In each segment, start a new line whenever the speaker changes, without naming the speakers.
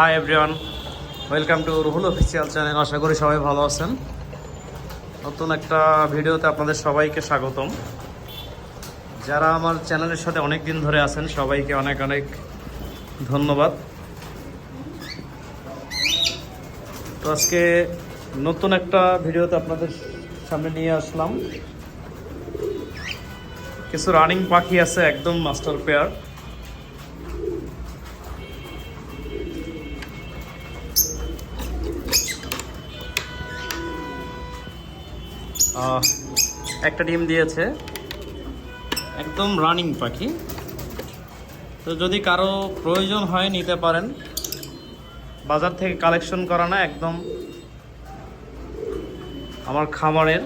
Hi everyone welcome to Ruhul official channel আশা করি সবাই ভালো আছেন। নতুন একটা ভিডিওতে আপনাদের সবাইকে স্বাগতম। যারা আমার চ্যানেলের সাথে অনেক দিন ধরে আছেন, সবাইকে অনেক অনেক ধন্যবাদ। তো আজকে নতুন একটা ভিডিওতে আপনাদের সামনে নিয়ে আসলাম। কিছু রানিং পাখি আছে, একদম মাস্টার পেয়ার একটা ডিম দিয়েছে। একদম রানিং পাখি। তো যদি কারও প্রয়োজন হয় নিতে পারেন। বাজার থেকে কালেকশন করা না একদম আমার খামারের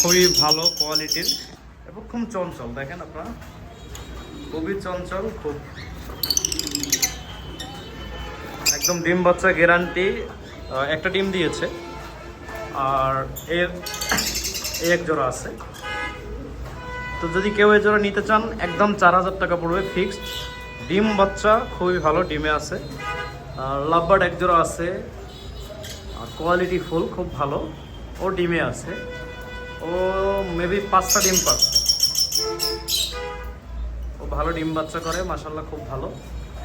খুবই ভালো কোয়ালিটির এবং খুব চঞ্চল দেখেন আপনারা। খুবই চঞ্চল খুব একদম ডিম বাচ্চা গ্যারান্টি একটা ডিম দিয়েছে। আর এর এই এক জোড়া আছে। তো যদি কেউ এই জোড়া নিতে চান, একদম চার হাজার টাকা পড়বে ফিক্সড ডিম বাচ্চা খুবই ভালো, ডিমে আছে। আর লাভবার্ড এক জোড়া আছে। আর কোয়ালিটি ফুল খুব ভালো। ও ডিমে আছে। ও মেবি পাঁচটা ডিম পাচ্ছে ও ভালো ডিম বাচ্চা করে মাসাল্লাহ খুব ভালো।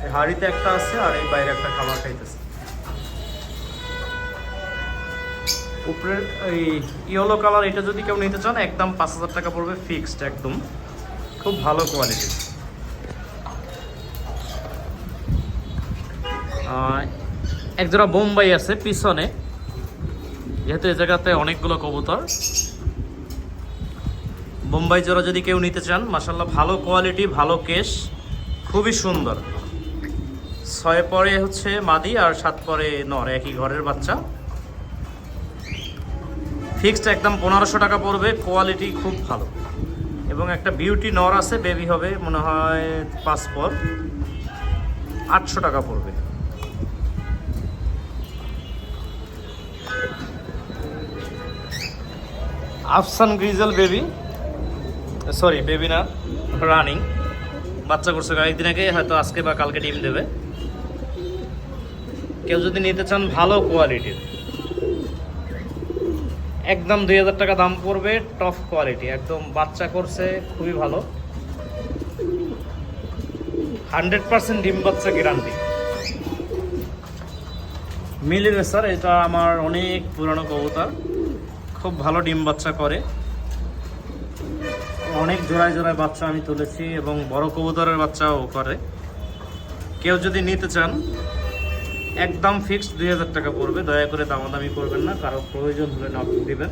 এই হাড়িতে একটা আছে আর এই বাইরে একটা খাবার খাইতেছে। উপরের এই ইয়েলো কালার এটা যদি কেউ নিতে চান, একদম পাঁচ হাজার টাকা পড়বে ফিক্সড একদম। খুব ভালো কোয়ালিটি এক জোড়া বোম্বাই আছে পিছনে। যেহেতু এই জায়গাতে অনেকগুলো কবুতর। বোম্বাই জোড়া যদি কেউ নিতে চান মাসাল্লাহ ভালো কোয়ালিটি ভালো কেশ খুবই সুন্দর। ছয় পরে হচ্ছে মাদি আর সাত পরে নর, একই ঘরের বাচ্চা। ফিক্সড একদম পনেরোশো টাকা পড়বে কোয়ালিটি খুব ভালো। এবং একটা বিউটি নর আছে বেবি হবে, মনে হয় পাঁচ আটশো টাকা পড়বে। আফসান গ্রিজেল বেবি সরি বেবি না রানিং বাচ্চা করছে কয়েকদিন আগে হয়তো আজকে বা কালকে ডিম দেবে। কেউ যদি নিতে চান ভালো কোয়ালিটির একদম দুই হাজার টাকা দাম পড়বে টপ কোয়ালিটি একদম বাচ্চা করছে, খুবই ভালো। হান্ড্রেড পার্সেন্ট ডিম বাচ্চা গ্যারান্টি মিলির স্যার, এটা আমার অনেক পুরানো কবুতর। খুব ভালো ডিম বাচ্চা করে। অনেক জোড়ায় জোড়ায় বাচ্চা আমি তুলেছি এবং বড় কবুতরের বাচ্চাও করে। কেউ যদি নিতে চান একদম ফিক্সড দুই হাজার টাকা পড়বে। দয়া করে দামাদামি করবেন না, কারও প্রয়োজন হলে নক দেবেন।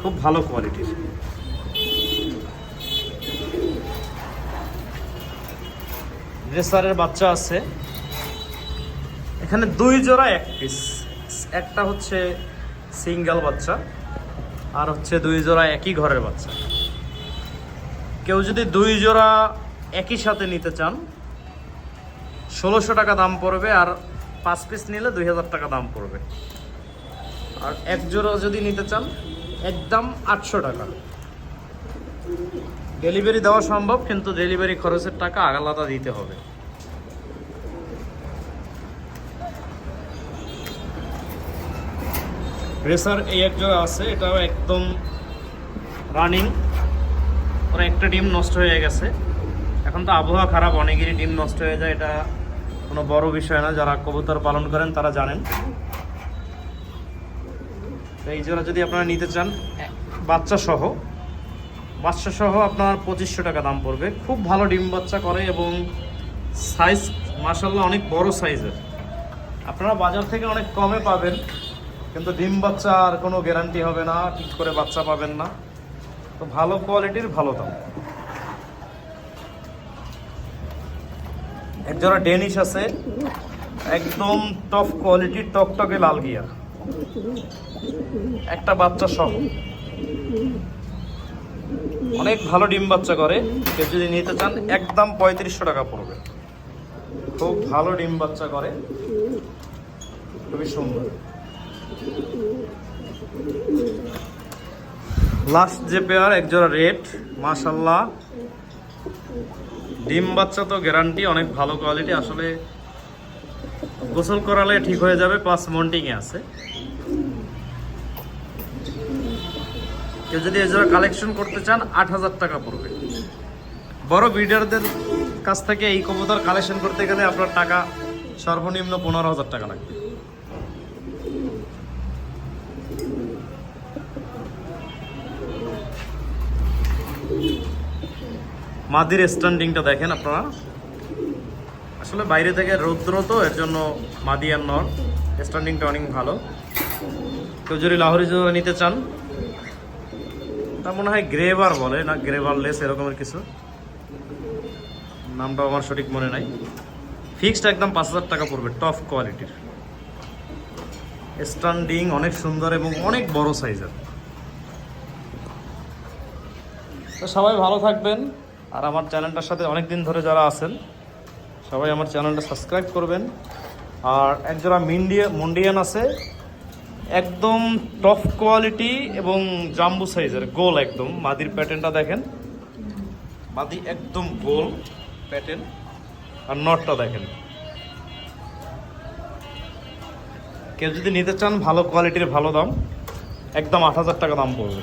খুব ভালো কোয়ালিটির রেসারের বাচ্চা আছে। এখানে দুই জোড়া এক পিস একটা হচ্ছে সিঙ্গেল বাচ্চা, আর হচ্ছে দুই জোড়া একই ঘরের বাচ্চা। কেউ যদি দুই জোড়া একই সাথে নিতে চান ষোলোশো টাকা দাম পড়বে আর পাঁচ পিস নিলে দুই হাজার টাকা দাম পড়বে। আর এক জোড়া যদি নিতে চান, একদম আটশো টাকা। ডেলিভারি দেওয়া সম্ভব, কিন্তু ডেলিভারি খরচের টাকা আলাদা দিতে হবে। রেসার এই এক জোড়া আছে, এটাও একদম রানিং ওরা একটা ডিম নষ্ট হয়ে গেছে। এখন তো আবহাওয়া খারাপ, অনেকেরই ডিম নষ্ট হয়ে যায়, এটা কোনো বড় বিষয় না, যারা কবুতর পালন করেন তারা জানেন। এই জোড়া যদি আপনারা নিতে চান বাচ্চা সহ বাচ্চা সহ আপনার পঁচিশশো টাকা দাম পড়বে। খুব ভালো ডিম বাচ্চা করে এবং সাইজ মাসাল্লাহ অনেক বড় সাইজের আপনারা বাজার থেকে অনেক কমে পাবেন, কিন্তু ডিম বাচ্চা আর কোনো গ্যারান্টি হবে না, ঠিক করে বাচ্চা পাবেন না। তো ভালো কোয়ালিটির ভালো দাম। একজোড়া ডেনিশ আছে, একদম টপ কোয়ালিটির টকটকে লাল গিয়ার একটা বাচ্চা সহ। অনেক ভালো ডিম বাচ্চা করে, কেউ যদি নিতে চান, একদম পঁয়ত্রিশশো টাকা পড়বে। খুব ভালো ডিম বাচ্চা করে। খুবই সুন্দর। লাস্ট যে পেয়ার একজোড়া রেড মাশাল্লাহ। ডিম বাচ্চা তো গ্যারান্টি অনেক ভালো কোয়ালিটি আসলে গোসল করালে ঠিক হয়ে যাবে প্লাস মন্টিংয়ে আছে। কেউ যদি এজোড়া কালেকশন করতে চান, আট হাজার টাকা পড়বে। বড় বিডারদের কাছ থেকে এই কবুতর কালেকশন করতে গেলে আপনার টাকা সর্বনিম্ন পনেরো হাজার টাকা লাগবে। মাদির স্ট্যান্ডিংটা দেখেন আপনারা। আসলে বাইরে থেকে রৌদ্র তো, এর জন্য মাদি আর নর। স্ট্যান্ডিংটা অনেক ভালো। কেউ যদি লাহোরি জোড়া নিতে চান, তা মনে হয় গ্রেভার বলে, না গ্রেভার লেস এরকমের কিছু। নামটা আমার সঠিক মনে নাই। ফিক্সড একদম পাঁচ হাজার টাকা পড়বে টপ কোয়ালিটির স্ট্যান্ডিং অনেক সুন্দর এবং অনেক বড় সাইজের তো সবাই ভালো থাকবেন। আর আমার চ্যানেলটার সাথে অনেক দিন ধরে যারা আছেন, সবাই আমার চ্যানেলটা সাবস্ক্রাইব করবেন। আর একজোড়া মিন্ডিয়া, মুন্ডিয়ান আছে, একদম টপ কোয়ালিটি এবং জাম্বু সাইজের গোল একদম। মাদির প্যাটার্নটা দেখেন। মাদি একদম গোল প্যাটার্ন আর নটটা দেখেন। কেউ যদি নিতে চান, ভালো কোয়ালিটির ভালো দাম, একদম আট হাজার টাকা দাম পড়বে।